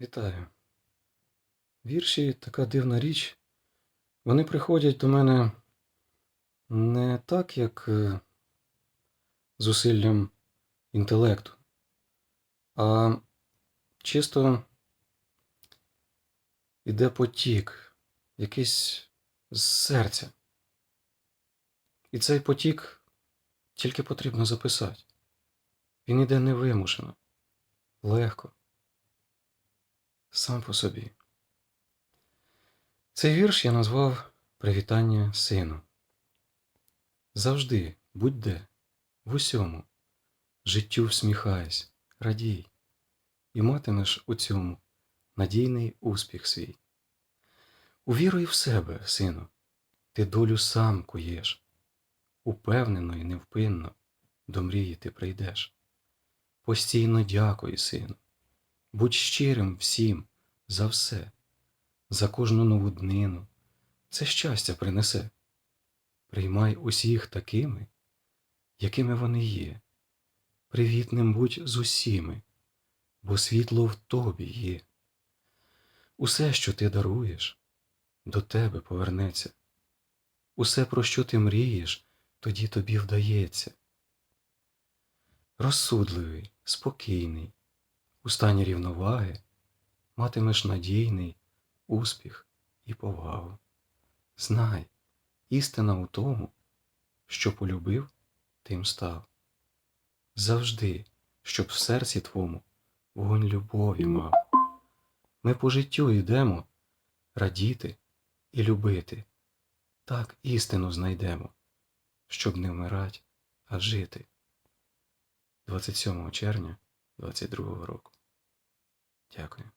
Вітаю. Вірші така дивна річ. Вони приходять до мене не так, як е, зусиллям інтелекту, а чисто іде потік, якийсь з серця. І цей потік тільки потрібно записати. Він іде невимушено, легко сам по собі. Цей вірш я назвав Привітання сину. Завжди, будь-де, в усьому, життю всміхайся, радій, і матимеш у цьому надійний успіх свій. Увіруй в себе, сину, ти долю сам куєш, упевнено і невпинно до мрії ти прийдеш. Постійно дякуй, сину. Будь щирим всім за все, за кожну нову днину, це щастя принесе. Приймай усіх такими, якими вони є. Привітним будь з усіми, бо світло в тобі є. Усе, що ти даруєш, до тебе повернеться. Усе, про що ти мрієш, тоді тобі вдається. Розсудливий, спокійний, у стані рівноваги матимеш надійний успіх і повагу. Знай, істина у тому, що полюбив, тим став. Завжди, щоб в серці твому вогонь любові мав. Ми по життю йдемо радіти і любити, так істину знайдемо, щоб не вмирать, а жити. 27 червня 22 року. Дякую.